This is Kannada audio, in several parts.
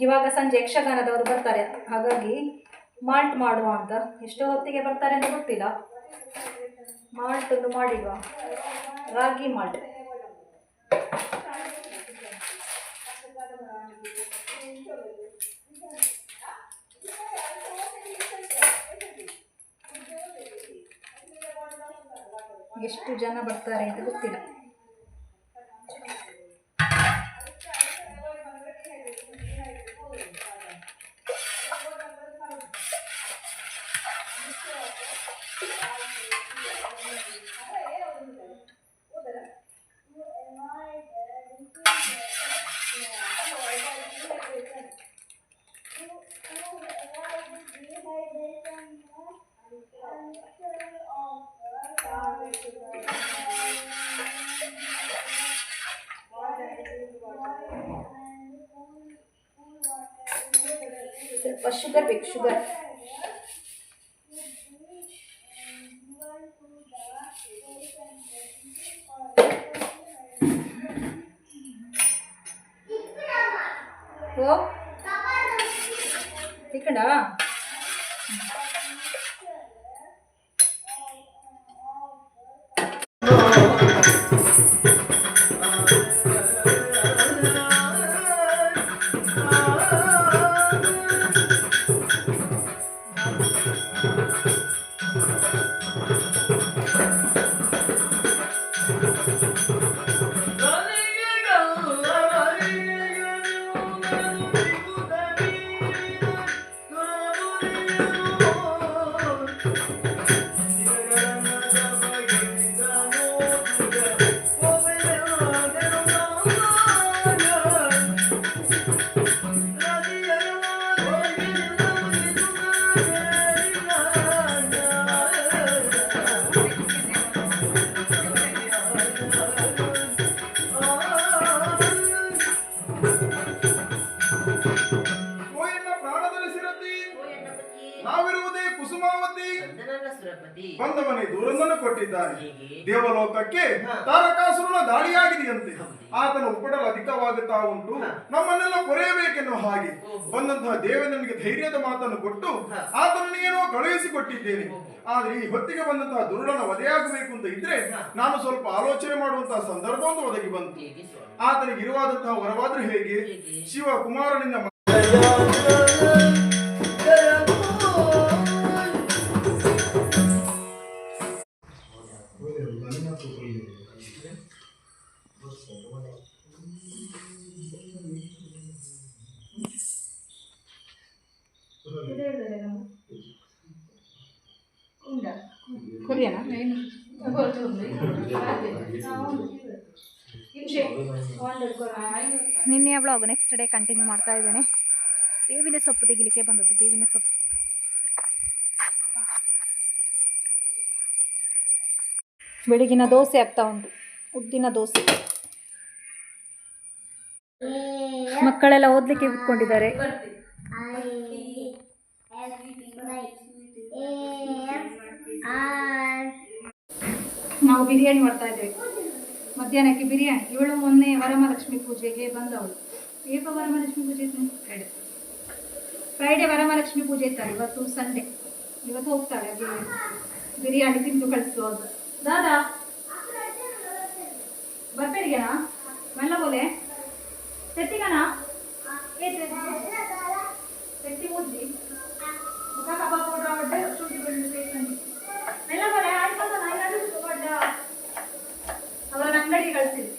ಇವಾಗ ಸಂಜೆ ಯಕ್ಷಗಾನದವರು ಬರ್ತಾರೆ. ಹಾಗಾಗಿ ಮಾಲ್ಟ್ ಮಾಡುವ ಅಂತ. ಎಷ್ಟು ಹೊತ್ತಿಗೆ ಬರ್ತಾರೆ ಅಂತ ಗೊತ್ತಿಲ್ಲ. ಮಾಲ್ಟ್ ಒಂದು ಮಾಡಿಡುವ ರಾಗಿ ಮಾಲ್ಟ್. ಎಷ್ಟು ಜನ ಬರ್ತಾರೆ ಅಂತ ಗೊತ್ತಿಲ್ಲ. ಸ್ವಲ್ಪ ಶುಗರ್ ಬೇಕು ಶುಗರ್ ಓ ತಿಕ್ಕಡ ಕೊಟ್ಟಿದ್ದಾನೆ ದೇವಲೋಕಕ್ಕೆ ತಾರಕಾಸುರನ ದಾಳಿಯಾಗಿದೆಯಂತೆ. ಆತನ ಉಪಟಲ ಅಧಿಕವಾಗುತ್ತಾ ಉಂಟು. ನಮ್ಮನ್ನೆಲ್ಲ ಕೊರೆಯಬೇಕೆನ್ನುವ ಹಾಗೆ ಬಂದಂತಹ ದೇವನಿಗೆ ಧೈರ್ಯದ ಮಾತನ್ನು ಕೊಟ್ಟು ಆತನನ್ನು ಏನೋ ಕಳುಹಿಸಿಕೊಟ್ಟಿದ್ದೇನೆ. ಆದ್ರೆ ಈ ಹೊತ್ತಿಗೆ ಬಂದಂತಹ ದುರುಳನ ವಧೆಯಾಗಬೇಕು ಅಂತ ಇದ್ರೆ ನಾನು ಸ್ವಲ್ಪ ಆಲೋಚನೆ ಮಾಡುವಂತಹ ಸಂದರ್ಭ ಒಂದು ಒದಗಿ ಬಂತು. ಆತನಿಗೆ ಇರುವಾದಂತಹ ವರವಾದ್ರೂ ಹೇಗೆ? ಶಿವ ನಿನ್ನೆಯ ಬ್ಲಾಗ್ ನೆಕ್ಸ್ಟ್ ಡೇ ಕಂಟಿನ್ಯೂ ಮಾಡ್ತಾ ಇದ್ದೇನೆ. ಬೇವಿನ ಸೊಪ್ಪು ತೆಗಿಲಿಕ್ಕೆ ಬಂದದ್ದು, ಬೇವಿನ ಸೊಪ್ಪು. ಬೆಳಗಿನ ದೋಸೆ ಆಗ್ತಾ ಉಂಟು, ಉದ್ದಿನ ದೋಸೆ. ಮಕ್ಕಳೆಲ್ಲ ಓದ್ಲಿಕ್ಕೆ ಕೂತ್ಕೊಂಡಿದ್ದಾರೆ. ನಾವು ಬಿರಿಯಾನಿ ಮಾಡ್ತಾ ಇದ್ದೇವೆ. ಮಧ್ಯಾಹ್ನಕ್ಕೆ ಬಿರಿಯಾನಿ ಇವಳು ಮೊನ್ನೆ ವರಮಹಾಲಕ್ಷ್ಮಿ ಪೂಜೆಗೆ ಬಂದವಳು. ಏಪ ವರಮಹಾಲಕ್ಷ್ಮಿ ಪೂಜೆ ಫ್ರೈಡೆ ಫ್ರೈಡೆ ವರಮಹಾಲಕ್ಷ್ಮಿ ಪೂಜೆ ಇರ್ತಾರೆ ಇವತ್ತು ಸಂಡೇ ಇವತ್ತು ಹೋಗ್ತಾಳೆ ಬಿರಿಯಾನಿ ತಿಂದು ಕಳಿಸು ಅಂತ. ದಾದಾ, ಬರ್ಬೇಡಿಗೆನಾ? ಮೆಲ್ಲ ಬೋಲೆ, ತೆತ್ತಿಗನಾ? ತೆತ್ತಿ ಮುದ್ದಿ ಮುಖ ಅವಡ್ಡೆ ಶುಂಠಿ ಬೆಳ್ಳುಳ್ಳಿ ಪೇಸ್ಟ್ ಅಂಗಿ ಮೆಲ್ಲ ಬೋಲೆ ಆಯ್ತಲ್ಲ ನಾನು ಒಡ್ಡ ಅವರ ಅಂಗಡಿಗೆ ಕಳಿಸಿದೆ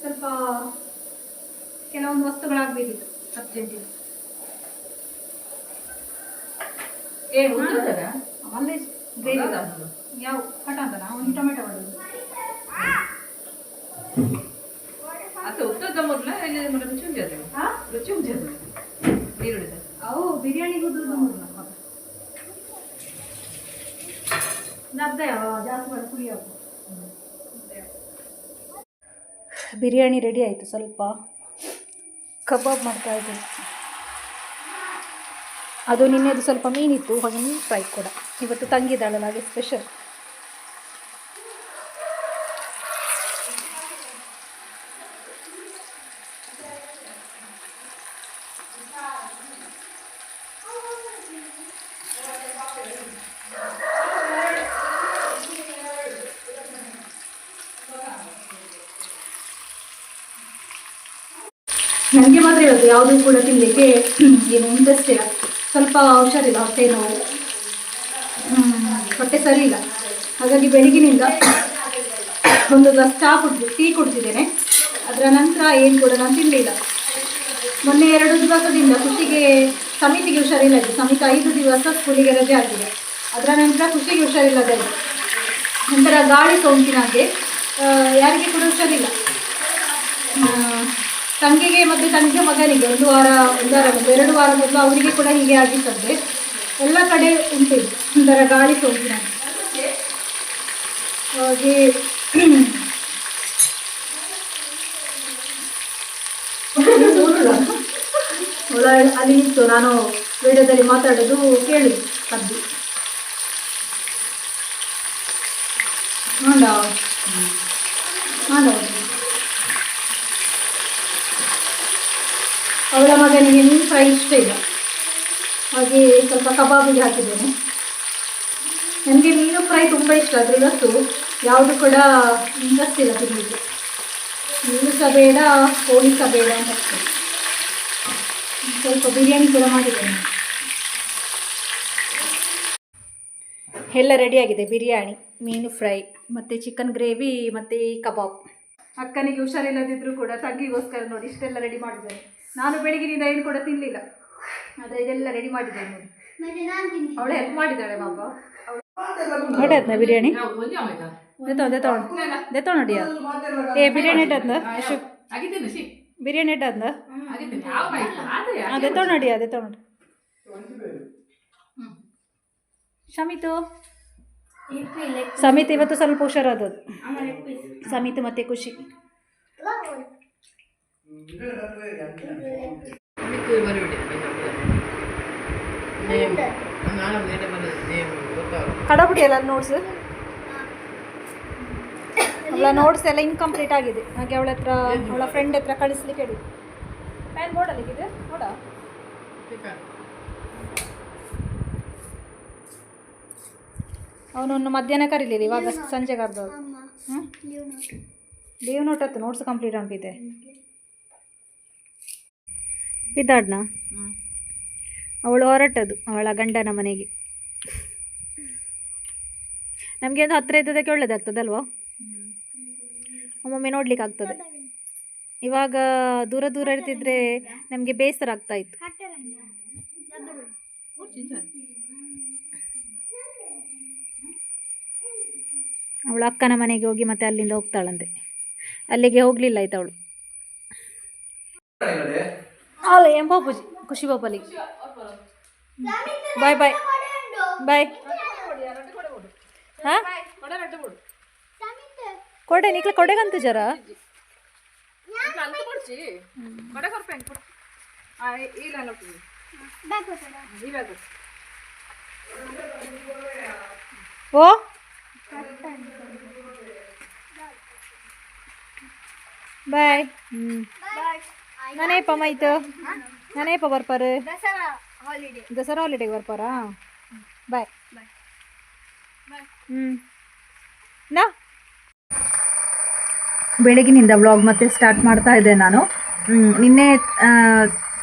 ಸ್ವಲ್ಪ ಕೆಲವೊಂದು ಅಲ್ಲೇ? ಗ್ರೇವಿ ಯಾವ ಕಟ ಅಂತನಾ ಒಂದು ಟೊಮೆಟೊ ಮಾಡೋದು. ಅತ್ತ ಉತ್ತದ ಮೊದಲ ಇಲ್ಲಿ ಮೊದಲ ರುಚಿ ಹಾ ರುಚಿ ಅವು ಬಿರಿಯಾನಿಗೂ ದುಡ್ಡು ಮೂರು ನಬ್ದೆ ಜಾಸ್ತಿ ಮಾಡಿ ಕುಡಿಯೋದು ಬಿರಿಯಾನಿ ರೆಡಿ ಆಯಿತು ಸ್ವಲ್ಪ. ಕಬಾಬ್ ಮಾಡ್ತಾ ಇದ್ದೀನಿ. ಅದು ನಿನ್ನೆದು ಸ್ವಲ್ಪ ಮೀನಿತ್ತು ಹಾಗೆ ಮೀನು ಫ್ರೈ ಕೂಡ. ಇವತ್ತು ತಂಗಿದಾಳಲ್ಲ, ಹಾಗೆ ಸ್ಪೆಷಲ್ ನನಗೆ ಮಾತ್ರ ಇವತ್ತು ಯಾವುದೂ ಕೂಡ ತಿನ್ನಲಿಕ್ಕೆ ಏನು ಇಂಟ್ರೆಸ್ಟ್ ಇಲ್ಲ. ಸ್ವಲ್ಪ ಹುಷಾರಿಲ್ಲ ಹೊಟ್ಟೆ ನೋವು ಹೊಟ್ಟೆ ಸರಿ ಇಲ್ಲ. ಹಾಗಾಗಿ ಬೆಳಗಿನಿಂದ ಒಂದು ಗ್ಲಾಸ್ ಚಹಾ ಕುಡ್ದು ಟೀ ಕುಡ್ತಿದ್ದೇನೆ ಅದರ ನಂತರ ಏನು ಕೂಡ ನಾನು ತಿನ್ನಲಿಲ್ಲ ಮೊನ್ನೆ ಎರಡು ದಿವಸದಿಂದ ಖುಷಿಗೆ, ಸಮಿತಿಗೆ ಹುಷಾರಿಲ್ಲದೆ ಸಮಿತಿ ಐದು ದಿವಸ ಸ್ಕೂಲಿಗೆ ರಜೆ ಆಗಿದೆ ಅದರ ನಂತರ ಖುಷಿಗೆ ಹುಷಾರಿಲ್ಲದೆ ನಂತರ ಗಾಳಿ ಸೋಂಕಿನಾಗೆ ಯಾರಿಗೆ ಕೂಡ ಹುಷಾರಿಲ್ಲ. ತಂಗಿಗೆ ಮತ್ತು ತಂಗಿಯ ಮಗನಿಗೆ ಒಂದು ವಾರ ಒಂದು ವಾರ ಮೊದಲು ಎರಡು ವಾರ ಮೊದಲು ಅವರಿಗೆ ಕೂಡ ಹೀಗೆ ಆಗಿತ್ತಂತೆ ಎಲ್ಲ ಕಡೆ ಉಂಟು. ಒಂಥರ ಗಾಳಿ ಸೋಂಕಿನ ಹಾಗೆ ಅಲ್ಲಿ ನಿಂತು ನಾನು ವಿಡಿಯೋದಲ್ಲಿ ಮಾತಾಡೋದು ಕೇಳಿ ಅದು ಹಾಂ ಹಾಂಡ? ಅವಳ ನನಗೆ ಮೀನು ಫ್ರೈ ಇಷ್ಟ ಇಲ್ಲ. ಹಾಗೆ ಸ್ವಲ್ಪ ಕಬಾಬಿಗೆ ಹಾಕಿದ್ದೇನೆ. ನನಗೆ ಮೀನು ಫ್ರೈ ತುಂಬ ಇಷ್ಟ ಆದರೆ ಇವತ್ತು ಯಾವುದು ಕೂಡ ಇಂಟ್ರೆಸ್ಟ್ ಇಲ್ಲ ತಿನ್ನಲಿಕ್ಕೆ ಮೀನು ಸಹ ಬೇಡ ಕೋಳಿ ಸಹ ಬೇಡ ಅಂತ ಸ್ವಲ್ಪ ಬಿರಿಯಾನಿ ಕೂಡ ಮಾಡಿದ್ದೇನೆ. ಎಲ್ಲ ರೆಡಿಯಾಗಿದೆ ಬಿರಿಯಾನಿ ಮೀನು ಫ್ರೈ ಮತ್ತು ಚಿಕನ್ ಗ್ರೇವಿ ಮತ್ತು ಕಬಾಬ್. ಅಕ್ಕನಿಗೆ ಹುಷಾರಿಲ್ಲದಿದ್ದರೂ ಕೂಡ ತಂಗಿಗೋಸ್ಕರ ನೋಡಿ ಇಷ್ಟೆಲ್ಲ ರೆಡಿ ಮಾಡಿದ್ದೇನೆ ನಾನು ಬೆಳಗಿನಿಂದ ಏನು ಕೂಡ ತಿನ್ನಲಿಲ್ಲ ಆದರೆ ಇದೆಲ್ಲ ರೆಡಿ ಮಾಡಿದ್ದೇನೆ ನೋಡಿ. ಅವಳು ಹೆಲ್ಪ್ ಮಾಡಿದ್ದಾಳೆ ಪಾಪ. ನೋಡಿ ಅದನ್ನ ಬಿರಿಯಾನಿ. ನಾವು ಒಂದೇ ಆಯ್ತಾ ದೆತ್ತೋ ದೆತ್ತೋ ದೆತ್ತೋ ನೋಡಿ ಏ ಬಿರಿಯಾನಿ ಇಟ್ಟದ್ನ ಅಶು ಬಿರಿಯಾನಿ ಆಯ್ತು ಅದೇ ಅದೇ ನೋಡಿ ನೋಡಿ. ಶಮಿತು. ಸಮಿತ್ ಇವತ್ತು ಸ್ವಲ್ಪ ಹುಷಾರಾದದ್ದು. ಸಮಿತ್ ಮತ್ತೆ ಖುಷಿ. ಕಡಬಿಡಿ ಎಲ್ಲ ನೋಟ್ಸ್ ಅವಳ ನೋಟ್ಸ್ ಎಲ್ಲ ಇನ್ಕಂಪ್ಲೀಟ್ ಆಗಿದೆ. ಹಾಗೆ ಅವಳ ಹತ್ರ ಅವಳ ಫ್ರೆಂಡ್ ಹತ್ರ ಕಳಿಸ್ಲಿಕ್ಕೆ ಹೇಳಿ. ಪ್ಯಾನ್ ಬೋರ್ಡಲ್ಲಿ ಇದೆ ನೋಡ? ಅವನನ್ನು ಮಧ್ಯಾಹ್ನ ಕರೀಲಿಲ್ಲ ಇವಾಗ ಸಂಜೆ ಕರೆದವ್ರು ಹ್ಞೂ ಲೀವ್ ನೋಟ್ ಹತ್ತು ನೋಟ್ಸ್ ಕಂಪ್ಲೀಟ್ ಅನ್ಪಿದೆ ಬಿದ್ದಾಡ್ನ ಅವಳು ಹೊರಟದು ಅವಳ ಗಂಡನ ಮನೆಗೆ. ನಮಗೆ ಒಂದು ಹತ್ತಿರ ಇದ್ದದಕ್ಕೆ ಒಳ್ಳೇದಾಗ್ತದಲ್ವಾ? ಒಮ್ಮೊಮ್ಮೆ ನೋಡ್ಲಿಕ್ಕೆ ಆಗ್ತದೆ ಇವಾಗ ದೂರ ದೂರ ಇರ್ತಿದ್ರೆ ನಮಗೆ ಬೇಸರ ಆಗ್ತಾ ಇತ್ತು. ಅವಳು ಅಕ್ಕನ ಮನೆಗೆ ಹೋಗಿ ಮತ್ತೆ ಅಲ್ಲಿಂದ ಹೋಗ್ತಾಳಂತೆ. ಅಲ್ಲಿಗೆ ಹೋಗಲಿಲ್ಲ ಆಯ್ತು ಅವಳು. ಅಲ್ಲ ಏನ್ ಬಾಪೂಜಿ ಖುಷಿ ಬಾಪಲ್ಲಿ ಬಾಯ್ ಬಾಯ್ ಬಾಯ್ ಹಾ ಕೊಡೆ ನಿಕ್ಲ ಕೊಡೆಗಂತ ಜರ ಅಂತ ಕೊಡ್ಸಿ ಕೊಡೆ ಕೊಡ್ಪೇನ್ ಕೊಡು ಆ ಇಲ್ಲ ನೋಡ್ತೀವಿ ಇವಾಗ ಓ ಬಾಯ್ ಹ್ಞೂ ನಾನೇಪ ಮೈತು ನಾನೇಪ ಬರ್ಪಾರು. ದಸರಾ ಹಾಲಿಡೇಗೆ ಬರ್ಪಾರಾ? ಬಾಯ್. ಹ್ಞೂ ನಾ? ಬೆಳಗಿನಿಂದ ವ್ಲಾಗ್ ಮತ್ತೆ ಸ್ಟಾರ್ಟ್ ಮಾಡ್ತಾ ಇದ್ದೆ ನಾನು. ನಿನ್ನೆ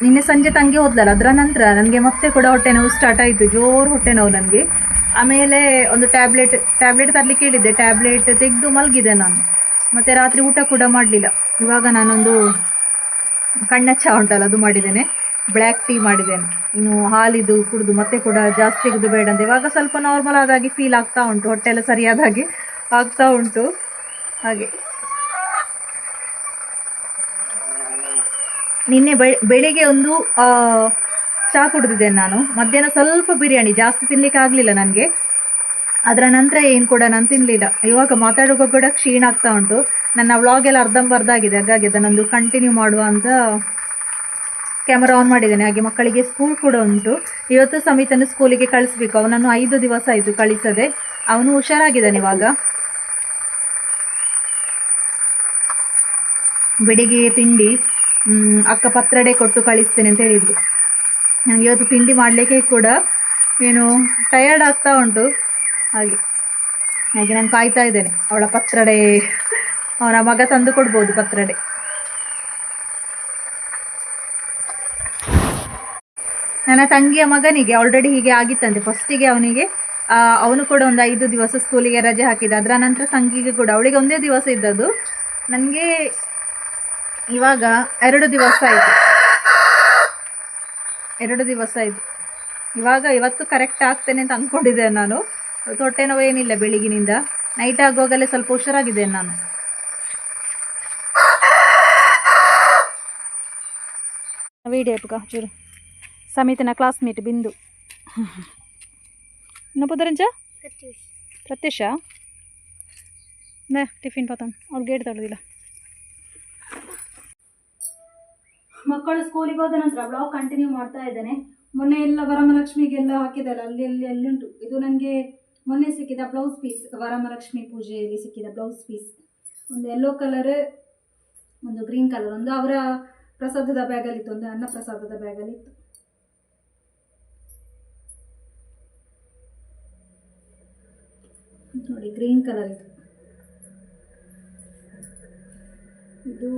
ನಿನ್ನೆ ಸಂಜೆ ತಂಗಿ ಹೋದ್ಲಲ್ಲ ಅದರ ನಂತರ ನನಗೆ ಮತ್ತೆ ಕೂಡ ಹೊಟ್ಟೆ ನೋವು ಸ್ಟಾರ್ಟ್ ಆಯಿತು ಜೋರು ಹೊಟ್ಟೆ ನೋವು ನನಗೆ. ಆಮೇಲೆ ಒಂದು ಟ್ಯಾಬ್ಲೆಟ್ ಟ್ಯಾಬ್ಲೆಟ್ ತರಲಿಕ್ಕೆ ಹೇಳಿದ್ದೆ. ಟ್ಯಾಬ್ಲೆಟ್ ತೆಗೆದು ಮಲಗಿದೆ ನಾನು. ಮತ್ತು ರಾತ್ರಿ ಊಟ ಕೂಡ ಮಾಡಲಿಲ್ಲ. ಇವಾಗ ನಾನೊಂದು ಕಣ್ಣ ಚಹಾ ಉಂಟಲ್ಲ, ಅದು ಮಾಡಿದ್ದೇನೆ. ಬ್ಲ್ಯಾಕ್ ಟೀ ಮಾಡಿದ್ದೇನೆ. ಇನ್ನು ಹಾಲಿದು, ಕುಡಿದು ಮತ್ತೆ ಕೂಡ ಜಾಸ್ತಿ ತೆಗೆದು ಬೇಡ ಅಂತ. ಇವಾಗ ಸ್ವಲ್ಪ ನಾರ್ಮಲ್ ಆದಾಗಿ ಫೀಲ್ ಆಗ್ತಾ ಉಂಟು. ಹೊಟ್ಟೆ ಎಲ್ಲ ಸರಿಯಾದ ಹಾಗೆ ಆಗ್ತಾ ಉಂಟು. ಹಾಗೆ. ನಿನ್ನೆ ಬೆ, ಬೆಳಿಗ್ಗೆ ಒಂದು ಚಹಾ ಕುಡಿದಿದ್ದೇನೆ ನಾನು. ಮಧ್ಯಾಹ್ನ ಸ್ವಲ್ಪ ಬಿರಿಯಾನಿ, ಜಾಸ್ತಿ ತಿನ್ಲಿಕ್ಕೆ ಆಗಲಿಲ್ಲ ನನಗೆ. ಅದರ ನಂತರ ಏನು ಕೂಡ ನಾನು ತಿನ್ನಲಿಲ್ಲ ಇವಾಗ ಮಾತಾಡುವಾಗ ಕೂಡ ಕ್ಷೀಣ ಆಗ್ತಾ ಉಂಟು. ನನ್ನ ವ್ಲಾಗ್ ಎಲ್ಲ ಅರ್ಧಂಬರ್ಧ ಆಗಿದೆ ಹಾಗಾಗಿ ಅದನ್ನೊಂದು ಕಂಟಿನ್ಯೂ ಮಾಡುವ ಅಂತ ಕ್ಯಾಮರಾ ಆನ್ ಮಾಡಿದ್ದೇನೆ. ಹಾಗೆ ಮಕ್ಕಳಿಗೆ ಸ್ಕೂಲ್ ಕೂಡ ಉಂಟು. ಇವತ್ತು ಸಮಿತನ್ನು ಸ್ಕೂಲಿಗೆ ಕಳಿಸ್ಬೇಕು. ಅವನನ್ನು ಐದು ದಿವಸ ಆಯಿತು ಕಳಿಸದೆ. ಅವನು ಹುಷಾರಾಗಿದ್ದಾನೆ ಇವಾಗ. ಬೆಳಿಗ್ಗೆ ತಿಂಡಿ ಅಕ್ಕ ಪತ್ರಡೆ ಕೊಟ್ಟು ಕಳಿಸ್ತೇನೆ ಅಂತ ಹೇಳಿದ್ರು. ನನಗೆ ಇವತ್ತು ತಿಂಡಿ ಮಾಡಲಿಕ್ಕೆ ಕೂಡ ಏನು ಟಯರ್ಡ್ ಆಗ್ತಾ ಉಂಟು. ಹಾಗೆ ಹಾಗೆ ನಾನು ಕಾಯ್ತಾ ಇದ್ದೇನೆ ಅವಳ ಪತ್ರಡೆ. ಅವನ ಮಗ ತಂದು ಕೊಡ್ಬೋದು ಪತ್ರಡೆ ನನ್ನ ತಂಗಿಯ ಮಗನಿಗೆ ಆಲ್ರೆಡಿ ಹೀಗೆ ಆಗಿತ್ತಂತೆ. ಫಸ್ಟಿಗೆ ಅವನಿಗೆ ಅವನು ಕೂಡ ಒಂದು ಐದು ದಿವಸ ಸ್ಕೂಲಿಗೆ ರಜೆ ಹಾಕಿದ ಅದರ ನಂತರ ತಂಗಿಗೆ ಕೂಡ, ಅವಳಿಗೆ ಒಂದೇ ದಿವಸ ಇದ್ದದ್ದು. ನನಗೆ ಇವಾಗ ಎರಡು ದಿವಸ ಆಯಿತು. ಎರಡು ದಿವಸ ಆಯಿತು. ಇವಾಗ ಇವತ್ತು ಕರೆಕ್ಟ್ ಆಗ್ತೇನೆ ಅಂತ ಅಂದ್ಕೊಂಡಿದ್ದೆ ನಾನು. ತೊಟ್ಟೆ ನೋವು ಏನಿಲ್ಲ ಬೆಳಿಗಿನಿಂದ ನೈಟ್ ಆಗುವಾಗಲೇ ಸ್ವಲ್ಪ ಹುಷಾರಾಗಿದ್ದೇನೆ ನಾನು. ಇಪ್ಪುಗ ಚೂರು ಸಮಿತಿನ ಕ್ಲಾಸ್ಮೇಟ್ ಬಿಂದು ಇನ್ನೊಬ್ಬ ರಂಜ ಪ್ರತ್ಯೂಷ ನೇ ಟಿಫಿನ್ ಪಾತಾನ ಅವ್ರು ಗೇಟ್ ತೊಳೆದಿಲ್ಲ ಮಕ್ಕಳು ಸ್ಕೂಲಿಗೆ ಹೋದ ನಂತರ ಬ್ಲಾಗ್ ಕಂಟಿನ್ಯೂ ಮಾಡ್ತಾ ಇದ್ದೇನೆ. ಮೊನ್ನೆ ಎಲ್ಲ ವರಮಲಕ್ಷ್ಮಿಗೆಲ್ಲ ಹಾಕಿದಲ್ಲ ಅಲ್ಲಿ ಅಲ್ಲಿ ಅಲ್ಲಿ ಉಂಟು. ಇದು ನನಗೆ ಮೊನ್ನೆ ಸಿಕ್ಕಿದ ಬ್ಲೌಸ್ ಪೀಸ್ ವರಮಲಕ್ಷ್ಮಿ ಪೂಜೆಯಲ್ಲಿ ಸಿಕ್ಕಿದ ಬ್ಲೌಸ್ ಪೀಸ್ ಒಂದು ಯೆಲ್ಲೋ ಕಲರ್ ಒಂದು ಗ್ರೀನ್ ಕಲರ್ ಒಂದು ಅವರ ಪ್ರಸಾದದ ಬ್ಯಾಗಲ್ಲಿತ್ತು ಒಂದು ಅನ್ನ ಪ್ರಸಾದದ ಬ್ಯಾಗಲ್ಲಿತ್ತು. ನೋಡಿ, ಗ್ರೀನ್ ಕಲರ್ ಇದು ಇದು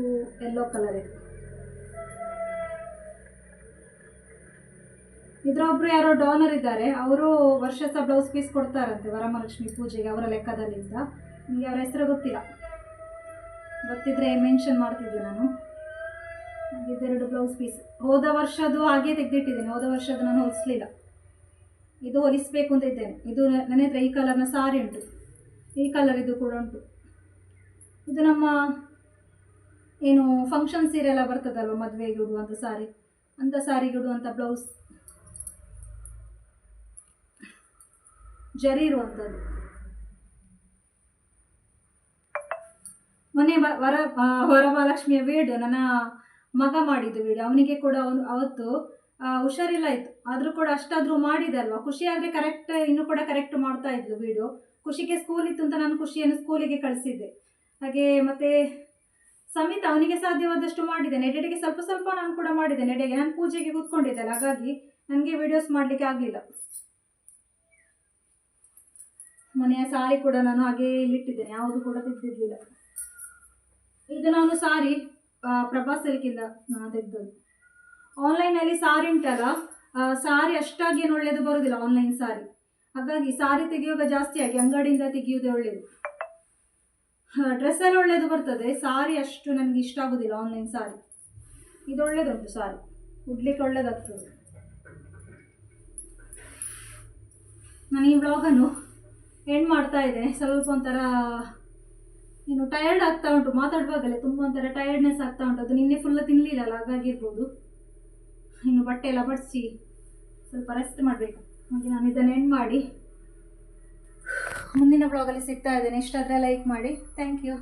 ಎಲ್ಲೋ ಕಲರ್ ಇದು ಇದ್ರೊಬ್ರು ಯಾರೋ ಡೋನರ್ ಇದ್ದಾರೆ, ಅವರು ವರ್ಷಸ ಬ್ಲೌಸ್ ಪೀಸ್ ಕೊಡ್ತಾರಂತೆ ವರಮಹಾಲಕ್ಷ್ಮಿ ಪೂಜೆಗೆ ಅವರ ಲೆಕ್ಕದಲ್ಲಿ ಅಂತ ನಿಮಗೆ ಅವರ ಹೆಸರು ಗೊತ್ತಿಲ್ಲ. ಗೊತ್ತಿದ್ರೆ ಮೆನ್ಷನ್ ಮಾಡ್ತಿದ್ದೆ ನಾನು. ಬ್ಲೌಸ್ ಪೀಸ್ ಹೋದ ವರ್ಷದ್ದು ಹಾಗೆ ತೆಗೆದಿಟ್ಟಿದ್ದೇನೆ. ಹೋದ ವರ್ಷದ್ದು ನಾನು ಹೊಲಿಸ್ಲಿಲ್ಲ. ಇದು ಹೊಲಿಸ್ಬೇಕು ಅಂತ ಇದ್ದೇನೆ. ಇದು ನನ್ನ ಹತ್ರ ಈ ಕಲರ್ನ ಸಾರಿ ಉಂಟು. ಈ ಕಲರ್ ಇದು ಕೂಡ ಉಂಟು. ಇದು ನಮ್ಮ, ಏನು ಫಂಕ್ಷನ್ ಸೀರೆ ಎಲ್ಲ ಬರ್ತದಲ್ವ? ಮದುವೆಗೆ ಉಡುವಂಥ ಸಾರಿ ಅಂಥ ಸಾರಿಗೆ ಉಡುವಂಥ ಬ್ಲೌಸ್ ಜರಿ ಇರುವಂಥದ್ದು ಮೊನ್ನೆ ವರ ಹೊರ ವರಮಹಾಲಕ್ಷ್ಮಿಯ ವೇಡ್ ನನ್ನ ಮಗ ಮಾಡಿದ್ದು ವಿಡಿಯೋ ಅವನಿಗೆ ಕೂಡ ಅವನು ಅವತ್ತು ಹುಷಾರಿಲ್ಲ ಇತ್ತು ಆದರೂ ಕೂಡ ಅಷ್ಟಾದರೂ ಮಾಡಿದೆ ಅಲ್ವಾ? ಖುಷಿ ಆದರೆ ಕರೆಕ್ಟ್ ಇನ್ನೂ ಕೂಡ ಕರೆಕ್ಟ್ ಮಾಡ್ತಾ ಇದ್ಲು ವಿಡಿಯೋ ಖುಷಿಗೆ ಸ್ಕೂಲ್ ಇತ್ತು ಅಂತ ನಾನು ಖುಷಿಯನ್ನು ಸ್ಕೂಲಿಗೆ ಕಳಿಸಿದ್ದೆ. ಹಾಗೆ ಮತ್ತೆ ಸಮಿತ ಅವನಿಗೆ ಸಾಧ್ಯವಾದಷ್ಟು ಮಾಡಿದೆ. ನೆಡೆಗೆ ಸ್ವಲ್ಪ ಸ್ವಲ್ಪ ನಾನು ಕೂಡ ಮಾಡಿದೆ. ನೆಡೆಗೆ ನಾನು ಪೂಜೆಗೆ ಕೂತ್ಕೊಂಡಿದ್ದೆಲ್ಲ ಹಾಗಾಗಿ ನನಗೆ ವಿಡಿಯೋಸ್ ಮಾಡಲಿಕ್ಕೆ ಆಗಲಿಲ್ಲ. ಮನೆಯ ಸಾರಿ ಕೂಡ ನಾನು ಹಾಗೇ ಇಲ್ಲಿಟ್ಟಿದ್ದೇನೆ. ಯಾವುದು ಕೂಡ ತೆಗೆದಿರಲಿಲ್ಲ. ಇದು ನಾನು ಸಾರಿ. ಪ್ರಭಾ ಸಿಲ್ಕಿಂದ ತೆಗೆದದ್ದು. ಆನ್ಲೈನಲ್ಲಿ ಸಾರಿ ಉಂಟಲ್ಲ ಸಾರಿ ಅಷ್ಟಾಗಿ ಏನು ಒಳ್ಳೆಯದು ಬರೋದಿಲ್ಲ ಆನ್ಲೈನ್ ಸಾರಿ ಹಾಗಾಗಿ ಸಾರಿ ತೆಗೆಯುವಾಗ ಜಾಸ್ತಿಯಾಗಿ ಅಂಗಡಿಯಿಂದ ತೆಗೆಯುವುದೇ ಒಳ್ಳೆಯದು ಡ್ರೆಸ್ ಎಲ್ಲ ಒಳ್ಳೆಯದು ಬರ್ತದೆ ಸಾರಿ ಅಷ್ಟು ನನಗೆ ಇಷ್ಟ ಆಗೋದಿಲ್ಲ ಆನ್ಲೈನ್ ಸಾರಿ ಇದು ಒಳ್ಳೆಯದುಂಟು ಸಾರಿ ಉಡ್ಲಿಕ್ಕೆ ಒಳ್ಳೆಯದಾಗ್ತದೆ ನಾನು ಈ ವ್ಲಾಗನ್ನು ಎಂಡ್ ಮಾಡ್ತಾ ಇದ್ದೇನೆ. ಸ್ವಲ್ಪ ಒಂಥರ ಏನು ಟಯರ್ಡ್ ಆಗ್ತಾ ಉಂಟು. ಮಾತಾಡುವಾಗಲೇ ತುಂಬ ಒಂಥರ ಟಯರ್ಡ್ನೆಸ್ ಆಗ್ತಾ ಉಂಟು. ಅದು ನಿನ್ನೆ ಫುಲ್ ತಿನ್ನಲಿಲ್ಲಲ್ಲ ಹಾಗಾಗಿರ್ಬೋದು. ಇನ್ನು ಬಟ್ಟೆ ಎಲ್ಲ ಬಡಿಸಿ ಸ್ವಲ್ಪ ರೆಸ್ಟ್ ಮಾಡಬೇಕು. ಹಾಗೆ ನಾನು ಇದನ್ನು ಎಂಡ್ ಮಾಡಿ. ಮುಂದಿನ ಬ್ಲಾಗಲ್ಲಿ ಸಿಗ್ತಾ ಇದ್ದೇನೆ. ಇಷ್ಟಾದರೆ ಲೈಕ್ ಮಾಡಿ. Thank you